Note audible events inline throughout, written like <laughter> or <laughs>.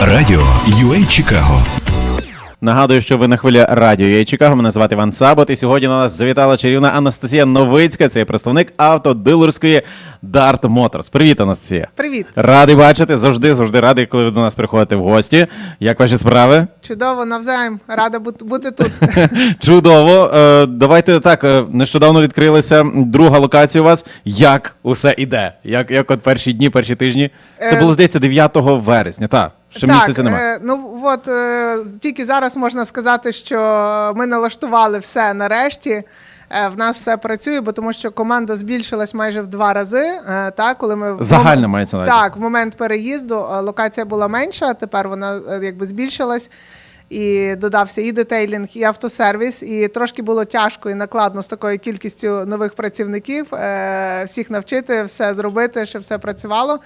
Радіо UA Чикаго Нагадую, що ви на хвилі радіо «Я Чикаго. Мене звати Іван Сабот. І сьогодні на нас завітала чарівна Анастасія Новицька. Це є представник автодилерської Dart Motors. Привіт, Анастасія. Привіт, Радий бачити. Завжди, завжди радий, коли ви до нас приходите в гості. Як ваші справи? чудово, навзаєм. Рада бути, бути тут. <laughs> Чудово. Е, давайте так. е, Нещодавно відкрилася друга локація у вас. Як усе іде? Як, як от перші дні, перші тижні? Це Е, було здається 9 вересня. Так, ще місяця немає. е, ну от е, тільки зараз можна сказати, що ми налаштували все нарешті. Е, В нас все працює, бо тому що команда збільшилась майже в два рази. е, Та, коли ми в Загально мом- мається на увазі. Так, в момент переїзду е, локація була менша, а тепер вона е, якби збільшилась. І додався і детейлінг, і автосервіс. І трошки було тяжко і накладно з такою кількістю нових працівників е, всіх навчити, все зробити, щоб все працювало.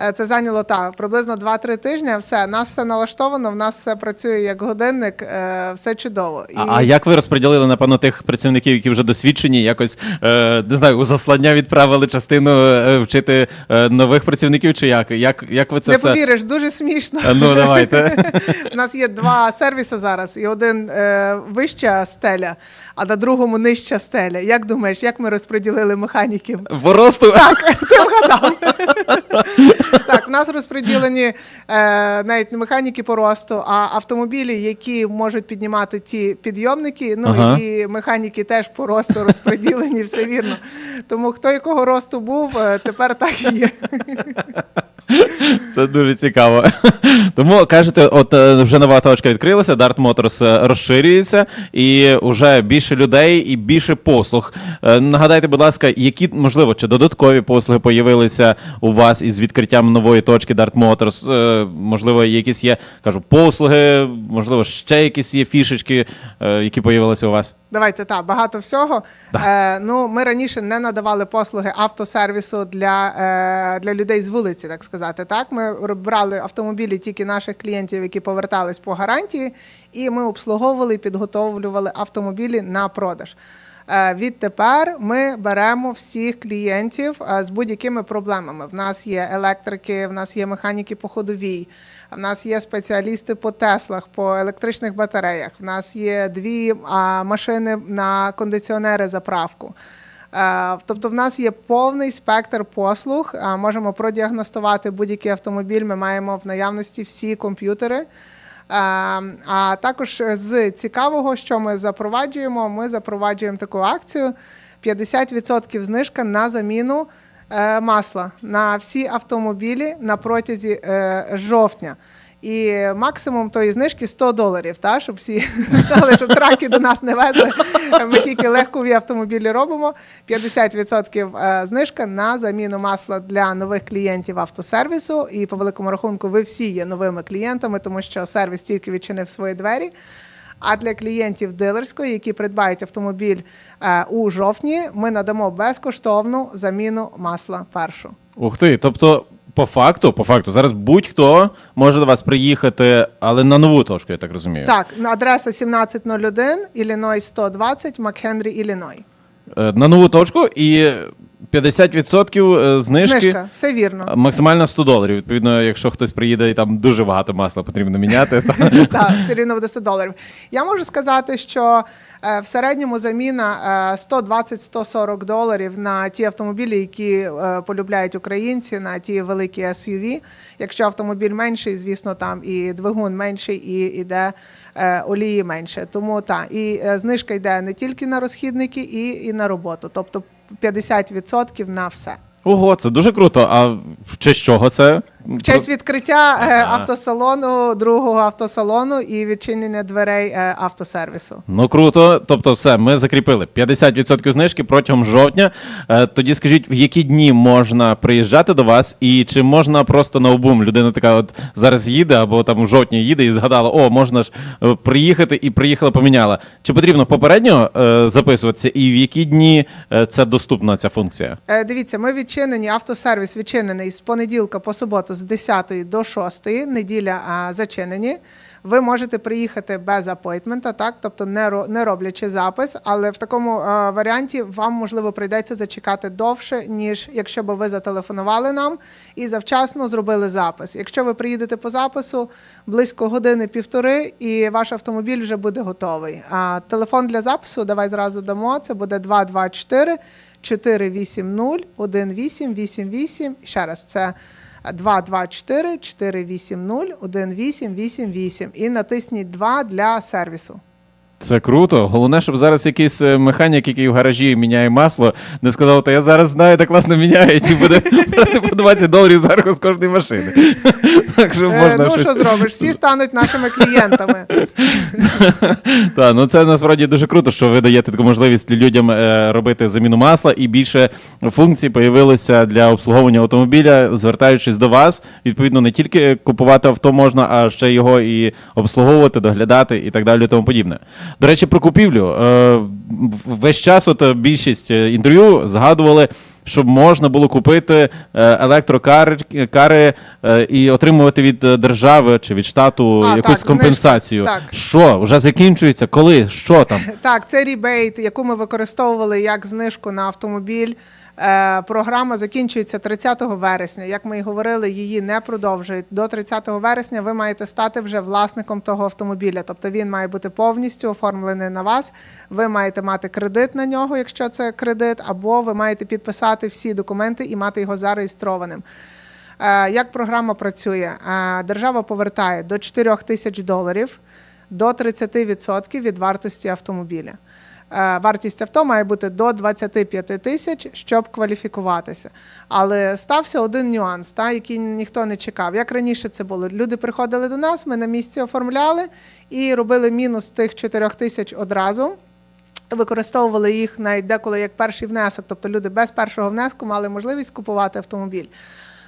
Е, Це зайняло так, приблизно 2-3 тижні. Все, нас все налаштовано, в нас все працює як годинник, е, все чудово. А, а як ви розподілили, напевно, тих працівників, які вже досвідчені, якось е, не знаю, у заслання відправили частину вчити нових працівників, чи як? Як, як ви це Не все? повіриш, дуже смішно. Ну, давайте. <laughs> У нас є два сервіси зараз, і один вища стеля, а на другому нижча стеля. Як думаєш, як ми розподілили механіків? По росту? Так, <laughs> ти вгадав. <laughs> так, в нас розподілені е, навіть не механіки по росту, а автомобілі, які можуть піднімати ті підйомники. Ну Ага. і механіки теж по росту розподілені, все вірно. Тому хто якого росту був, е, тепер так і є. <laughs> Це дуже цікаво. Тому кажете, от е, вже нова точка відкрилася, Dart Motors е, розширюється, і вже більше людей і більше послуг. Е, Нагадайте, будь ласка, які можливо чи додаткові послуги появилися у вас із відкриттям нової точки Dart Motors? Можливо, якісь є кажу, послуги, можливо, ще якісь є фішечки, які появилися у вас. Давайте так, багато всього. Е, ну, ми раніше не надавали послуги автосервісу для, е, для людей з вулиці, так сказати. Так, ми брали автомобілі тільки наших клієнтів, які повертались по гарантії, і ми обслуговували і підготовлювали автомобілі на продаж. Е, Відтепер ми беремо всіх клієнтів е, з будь-якими проблемами. В нас є електрики, в нас є механіки по ходовій, в нас є спеціалісти по Теслах, по електричних батареях. В нас є дві машини на кондиціонери заправку. Е, Тобто, в нас є повний спектр послуг. Можемо продіагностувати будь-який автомобіль. Ми маємо в наявності всі комп'ютери. Е, А також з цікавого, що ми запроваджуємо, ми запроваджуємо таку акцію: 50% знижка на заміну е, масла на всі автомобілі на протязі е, жовтня. І максимум тої знижки 100 доларів, та, щоб всі <laughs> знали, що траки до нас не везли. Ми тільки легкові автомобілі робимо. 50% е, знижка на заміну масла для нових клієнтів автосервісу. І по великому рахунку ви всі є новими клієнтами, тому що сервіс тільки відчинив свої двері. А для клієнтів дилерської, які придбають автомобіль е, у жовтні, ми надамо безкоштовну заміну масла першу. Ух ти, тобто. По факту, по факту, зараз будь-хто може до вас приїхати, але на нову точку, я так розумію. Так, на адреса 1701, Ілліной 120, Макхенрі, Ілліной. Е, На нову точку і 50% е, знижки. Знижка, все вірно. Максимально 100 доларів. Відповідно, якщо хтось приїде і там дуже багато масла потрібно міняти, <laughs> Так, все рівно буде 100 доларів. Я можу сказати, що е, в середньому заміна е, 120-140 доларів на ті автомобілі, які е, полюбляють українці, на ті великі SUV. Якщо автомобіль менший, звісно, там і двигун менший, і йде е, олії менше. Тому так, і е, знижка йде не тільки на розхідники, і, і на роботу. Тобто 50% на все. ого, це дуже круто. А в честь чого це? В честь відкриття е, автосалону, другого автосалону і відчинення дверей е, автосервісу. Ну круто. Тобто, все, ми закріпили 50% знижки протягом жовтня. Е, Тоді скажіть, в які дні можна приїжджати до вас, і чи можна просто на обум людина така, от зараз їде, або там в жовтні їде і згадала, о, можна ж е, приїхати і приїхала, поміняла. Чи потрібно попередньо е, записуватися, і в які дні е, це доступна ця функція? Е, Дивіться, ми відчинені, автосервіс відчинений з понеділка по суботу з 10 до 6, неділя а, зачинені. Ви можете приїхати без апойтмента, так, тобто не, не роблячи запис, але в такому е, варіанті вам можливо прийдеться зачекати довше, ніж якщо б ви зателефонували нам і завчасно зробили запис. Якщо ви приїдете по запису близько години-півтори, і ваш автомобіль вже буде готовий. А телефон для запису давай зразу дамо. Це буде 224 480 1888. Ще раз, це 224 480 1888 і натисніть 2 для сервісу. Це круто. Головне, щоб зараз якийсь е, механік, який в гаражі міняє масло, не сказав, та я зараз знаю, де класно міняють, і буде брати <laughs> по 20 доларів зверху з кожної машини. <laughs> Так що Е, можна ну щось... що зробиш? Всі стануть нашими клієнтами. <laughs> Так, ну це насправді дуже круто, що ви даєте таку можливість людям е, робити заміну масла, і більше функцій появилося для обслуговування автомобіля, звертаючись до вас. Відповідно, не тільки купувати авто можна, а ще його і обслуговувати, доглядати і так далі, і тому подібне. До речі, про купівлю. Е, весь час, от е, більшість е, інтерв'ю згадували. Щоб можна було купити електрокари і отримувати від держави чи від штату А, якусь так, компенсацію. знижка, так. Що вже закінчується? Коли? Що там? <laughs> Так, це рібейт, яку ми використовували як знижку на автомобіль. Е, Програма закінчується 30 вересня. Як ми і говорили, її не продовжують. До 30 вересня ви маєте стати вже власником того автомобіля. Тобто він має бути повністю оформлений на вас. Ви маєте мати кредит на нього, якщо це кредит, або ви маєте підписати всі документи і мати його зареєстрованим. Е, Як програма працює? Е, Держава повертає до 4 тисяч доларів до 30% від вартості автомобіля. Е, Вартість авто має бути до 25 тисяч, щоб кваліфікуватися. Але стався один нюанс, та, який ніхто не чекав. Як раніше це було? Люди приходили до нас, ми на місці оформляли і робили мінус тих 4 тисяч одразу. Використовували їх навіть деколи як перший внесок, тобто люди без першого внеску мали можливість купувати автомобіль.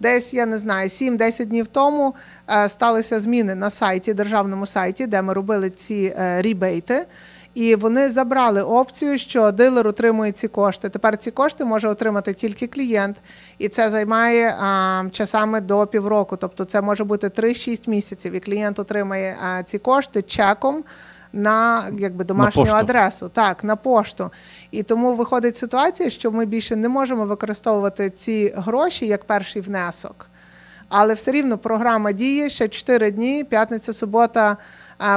Десь я не знаю, 7-10 днів тому е, сталися зміни на сайті, державному сайті, де ми робили ці е, рібейти. І вони забрали опцію, що дилер отримує ці кошти. Тепер ці кошти може отримати тільки клієнт, і це займає а, часами до півроку. Тобто це може бути 3-6 місяців. І клієнт отримає а, ці кошти чеком на якби домашню пошту. адресу, так на пошту. І тому виходить ситуація, що ми більше не можемо використовувати ці гроші як перший внесок. Але все рівно програма діє ще 4 дні, п'ятниця, субота,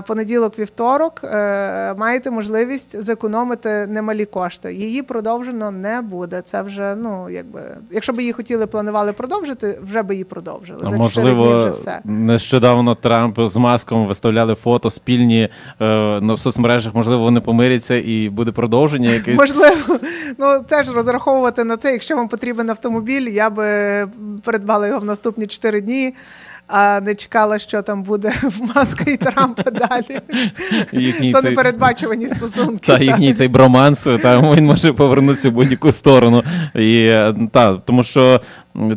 понеділок, вівторок. е, Маєте можливість зекономити немалі кошти. Її продовжено не буде. Це вже ну якби, якщо б її хотіли, планували продовжити, вже би її продовжили. За 4 дні вже можливо, все. нещодавно Трамп з маском виставляли фото спільні е, на в соцмережах. Можливо, вони помиряться і буде продовження якесь. Можливо, ну теж розраховувати на це. Якщо вам потрібен автомобіль, я би придбала його в наступні 4 дні, а не чекала, що там буде <laughs> в Маска і Трампа далі. Їхній То цей- непередбачувані стосунки. Та їхній цей броманс, там він може повернутися в будь-яку сторону. І е, та, тому що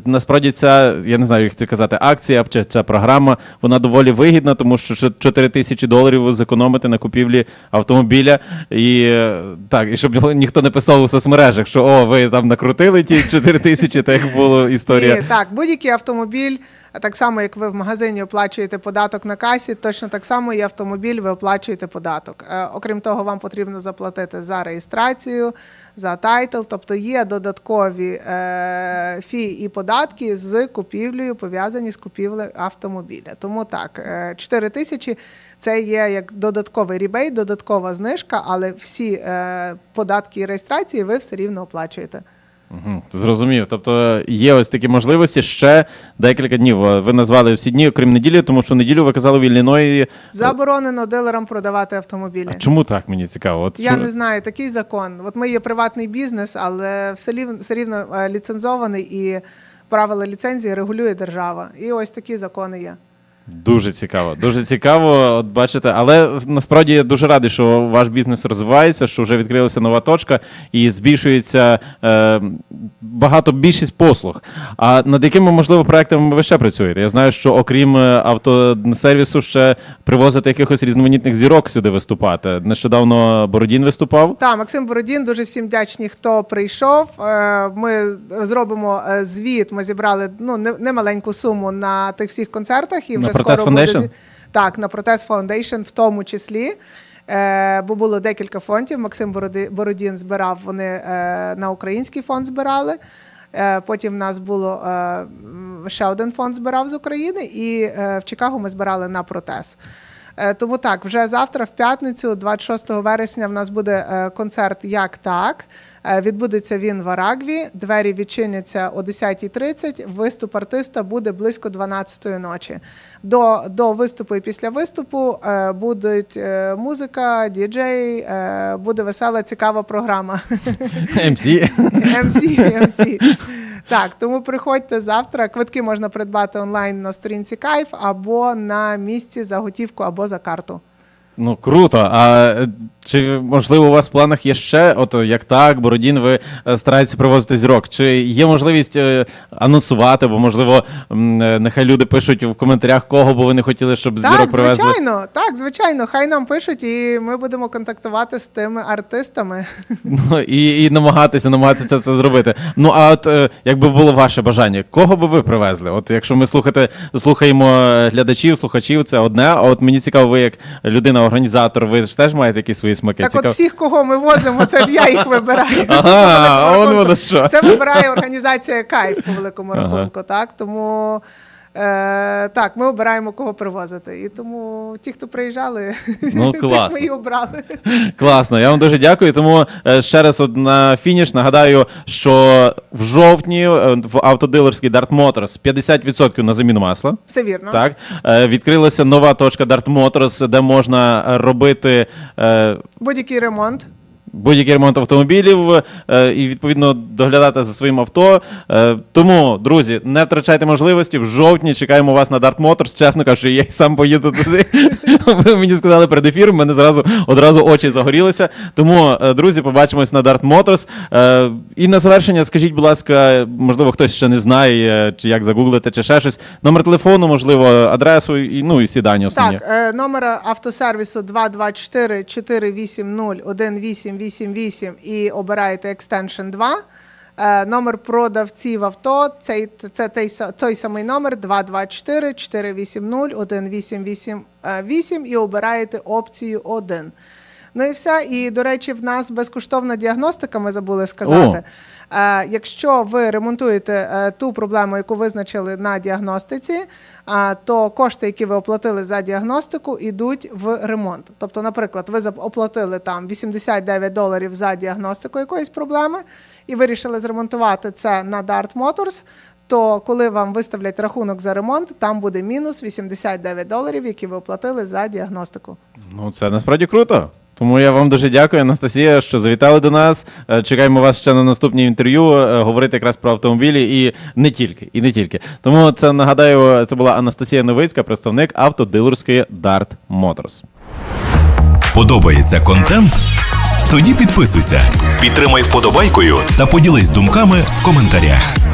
насправді ця, я не знаю, як це казати, акція чи ця програма, вона доволі вигідна, тому що ще 4 тисячі доларів ви зекономите на купівлі автомобіля. І е, так, і щоб ніхто не писав у соцмережах, що о, ви там накрутили ті 4 тисячі, так як була історія. Ні, так, будь-який автомобіль, так само як ви в магазині оплачуєте податок на касі, точно так само і автомобіль ви оплачуєте податок. Е, окрім того, вам потрібно заплатити за реєстрацію, за тайтл, тобто є додаткові е, фі і податки з купівлею, пов'язані з купівлею автомобіля. Тому так, е, 4 тисячі це є як додатковий рібейт, додаткова знижка, але всі е, податки і реєстрації ви все рівно оплачуєте. Угу, зрозумів. Тобто є ось такі можливості ще декілька днів. Е, Ви назвали всі дні, окрім неділі, тому що неділю ви казали в Ілліної. Заборонено дилерам продавати автомобілі. А чому так мені цікаво? От Я що- не знаю, такий закон. От ми є приватний бізнес, але все рівно, все рівно е, ліцензований і правила ліцензії регулює держава. І ось такі закони є. Дуже цікаво, дуже цікаво. От бачите, але насправді я дуже радий, що ваш бізнес розвивається, що вже відкрилася нова точка і збільшується е, багато більшість послуг. А над якими можливо проектами ви ще працюєте? Я знаю, що окрім е, автосервісу, ще привозите якихось різноманітних зірок сюди виступати. Нещодавно Бородін виступав. Так, Максим Бородін, дуже всім вдячні, хто прийшов. Е, Ми зробимо е, звіт. Ми зібрали ну не- немаленьку суму на тих всіх концертах і вже скоро буде Foundation? зі- так, на Протест Foundation в тому числі. Е, бо було декілька фондів. Максим Бородін збирав, вони е, на український фонд збирали. Е, потім в нас було е, ще один фонд збирав з України, і е, в Чикаго ми збирали на протест. Е, Тому так, вже завтра, в п'ятницю, 26 вересня, в нас буде е, концерт Як так. Е, Відбудеться він в Арагві. Двері відчиняться о 10.30. Виступ артиста буде близько 12 ночі. До, до виступу і після виступу будуть музика, діджей, буде весела, цікава програма. МС. MC, MC. Так, тому приходьте завтра. Квитки можна придбати онлайн на сторінці Кайф або на місці за готівку або за карту. Ну круто. А е, чи можливо у вас в планах є ще, от як так, Бородін, ви е, стараєтеся привозити зірок? Чи є можливість е, анонсувати, бо можливо, нехай люди пишуть в коментарях, кого би вони хотіли, щоб зірок Так, привезли? звичайно, так, звичайно. Хай нам пишуть, і ми будемо контактувати з тими артистами. <laughs> Ну і, і намагатися, намагатися це зробити. Ну а от якби було ваше бажання, кого би ви привезли? От якщо ми слухати, слухаємо глядачів, слухачів, це одне. А от мені цікаво, ви як людина-організатор, ви ж теж маєте якісь свої смаки? Так, Цікав... от всіх, кого ми возимо, це ж я їх <laughs> вибираю. Ага, а воно що. Це вибирає організація Кайф по великому Ага. рахунку. Так тому так, ми обираємо кого привозити. І тому ті, хто приїжджали, Ну, <laughs> класно. ми і обрали. Класно, я вам дуже дякую. Тому е, ще раз на фініш нагадаю, що в жовтні е, в автодилерській Dart Motors 50% на заміну масла. Все вірно. Так, Е, відкрилася нова точка Dart Motors, де можна е, робити е, Будь-який ремонт. Будь-який ремонт автомобілів е, і відповідно доглядати за своїм авто. Е, тому, друзі, не втрачайте можливості. В жовтні чекаємо вас на Dart Motors. Чесно кажучи, я й сам поїду туди. <laughs> Ви мені сказали перед ефіром, в мене зразу одразу очі загорілися. Тому, е, друзі, побачимось на Dart Motors. Е, і на завершення, скажіть, будь ласка, можливо, хтось ще не знає, е, чи як загуглити, чи ще щось. Номер телефону, можливо, адресу і ну і всі дані основні. Так, е, номер автосервісу 224 480 1888 і обираєте extension 2. Е, Номер продавців авто, цей, це той, той самий номер 224 480 1888 і обираєте опцію 1. Ну і все. І, до речі, в нас безкоштовна діагностика, ми забули сказати. Е, Якщо ви ремонтуєте е, ту проблему, яку визначили на діагностиці, то кошти, які ви оплатили за діагностику, йдуть в ремонт. Тобто, наприклад, ви оплатили там 89 доларів за діагностику якоїсь проблеми і вирішили зремонтувати це на Dart Motors, то коли вам виставлять рахунок за ремонт, там буде мінус 89 доларів, які ви оплатили за діагностику. Ну, це насправді круто. Тому я вам дуже дякую, Анастасія, що завітали до нас. Е, Чекаємо вас ще на наступні інтерв'ю, е, говорити якраз про автомобілі і не тільки. І не тільки. Тому це нагадаю, це була Анастасія Новицька, представник автодилерської Dart Motors. Подобається контент? Тоді підписуйся, підтримай вподобайкою та поділись думками в коментарях.